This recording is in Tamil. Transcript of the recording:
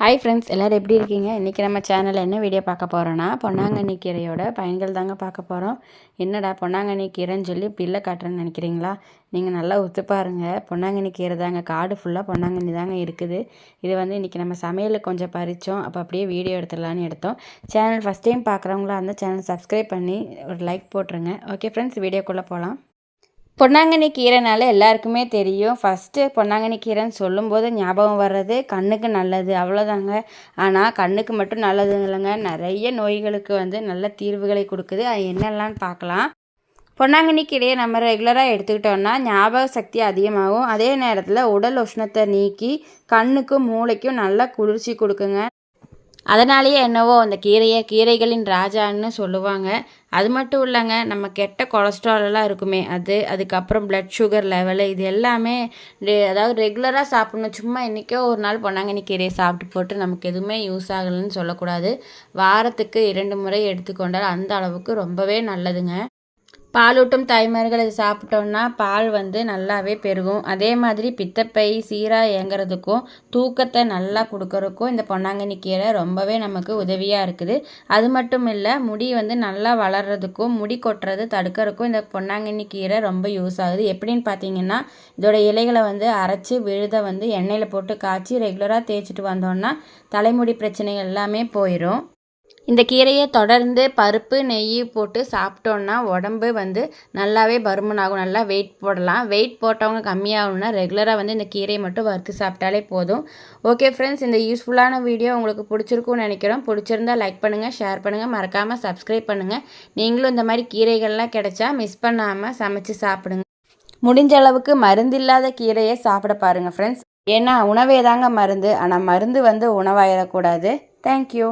ஹாய் ஃப்ரெண்ட்ஸ் எல்லோரும் எப்படி இருக்கீங்க? இன்றைக்கி நம்ம சேனலில் என்ன வீடியோ பார்க்க போகிறோன்னா பொன்னாங்கண்ணி கீரையோட பயன்கள் தாங்க பார்க்க போகிறோம் என்னடா பொன்னாங்கண்ணி கீரைன்னு சொல்லி பில்லை காட்டுறேன்னு நினைக்கிறீங்களா? நீங்கள் நல்லா ஒத்து பாருங்கள் பொன்னாங்கண்ணி கீரை தாங்க காடு ஃபுல்லாக பொன்னாங்கண்ணி தாங்க இருக்குது. இது வந்து இன்றைக்கி நம்ம சமையலில் கொஞ்சம் பறித்தோம் அப்போ அப்படியே வீடியோ எடுத்துடலான்னு எடுத்தோம். சேனல் ஃபஸ்ட் டைம் பார்க்குறவங்களா அந்த சேனல் சப்ஸ்கிரைப் பண்ணி ஒரு லைக் போட்டுருங்க. ஓகே ஃப்ரெண்ட்ஸ் வீடியோக்குள்ளே போகலாம் பொன்னாங்கண்ணி கீரைனால எல்லாருக்குமே தெரியும். ஃபஸ்ட்டு பொன்னாங்கண்ணி கீரைன்னு சொல்லும்போது ஞாபகம் வர்றது கண்ணுக்கு நல்லது அவ்வளோதாங்க ஆனால் கண்ணுக்கு மட்டும் நல்லது இல்லைங்க. நிறைய நோய்களுக்கு வந்து நல்ல தீர்வுகளை கொடுக்குது. அது என்னெல்லாம் பார்க்கலாம். பொன்னாங்கண்ணி கீரையை நம்ம ரெகுலராக எடுத்துக்கிட்டோம்னா ஞாபக சக்தி அதிகமாகும். அதே நேரத்தில் உடல் உஷ்ணத்தை நீக்கி கண்ணுக்கும் மூளைக்கும் நல்லா குளிர்ச்சி கொடுக்குங்க. அதனாலேயே என்னவோ அந்த கீரையை கீரைகளின் ராஜான்னு சொல்லுவாங்க. அது மட்டும் இல்லைங்க நம்ம கெட்ட கொலஸ்ட்ராலெல்லாம் இருக்குமே அது அதுக்கப்புறம் பிளட் சுகர் லெவலு இது எல்லாமே அதாவது ரெகுலராக சாப்பிடணும். சும்மா இன்றைக்கோ ஒரு நாள் பொன்னாங்கண்ணி கீரையை சாப்பிட்டு போட்டு நமக்கு எதுவுமே யூஸ் ஆகலைன்னு சொல்லக்கூடாது. வாரத்துக்கு இரண்டு முறை எடுத்துக்கொண்டால் அந்த அளவுக்கு ரொம்பவே நல்லதுங்க. பாலூட்டும் தாய்மார்கள் இது சாப்பிட்டோம்னா பால் வந்து நல்லாவே பெருகும். அதே மாதிரி பித்தப்பை சீராக இயங்குறதுக்கும் தூக்கத்தை நல்லா கொடுக்கறதுக்கும் இந்த பொன்னாங்கண்ணி கீரை ரொம்பவே நமக்கு உதவியாக இருக்குது. அது மட்டும் இல்லை முடி வந்து நல்லா வளர்கிறதுக்கும் முடி கொட்டுறது தடுக்கிறதுக்கும் இந்த பொன்னாங்கண்ணி கீரை ரொம்ப யூஸ் ஆகுது. எப்படின்னு பார்த்தீங்கன்னா இதோட இலைகளை வந்து அரைச்சி விழுத வந்து எண்ணெயில் போட்டு காய்ச்சி ரெகுலராக தேய்ச்சிட்டு வந்தோம்னா தலைமுடி பிரச்சனைகள் எல்லாமே போயிடும் இந்த கீரையை தொடர்ந்து பருப்பு நெய் போட்டு சாப்பிட்டோன்னா உடம்பு வந்து நல்லாவே பருமன் ஆகும் நல்லா வெயிட் போடலாம். வெயிட் போட்டவங்க கம்மியாகணும்னா ரெகுலராக வந்து இந்த கீரையை மட்டும் வறுத்து சாப்பிட்டாலே போதும். ஓகே ஃப்ரெண்ட்ஸ் இந்த யூஸ்ஃபுல்லான வீடியோ உங்களுக்கு பிடிச்சிருக்கும்னு நினைக்கிறோம். பிடிச்சிருந்தா லைக் பண்ணுங்கள் ஷேர் பண்ணுங்கள் மறக்காமல் சப்ஸ்கிரைப் பண்ணுங்கள் நீங்களும் இந்த மாதிரி கீரைகள்லாம் கிடைச்சா மிஸ் பண்ணாமல் சமைச்சு சாப்பிடுங்க. முடிஞ்ச அளவுக்கு மருந்தில்லாத கீரையை சாப்பிட பாருங்கள் ஃப்ரெண்ட்ஸ் ஏன்னா உணவே தாங்க மருந்து. ஆனால் மருந்து வந்து உணவாயிடக்கூடாது தேங்க்யூ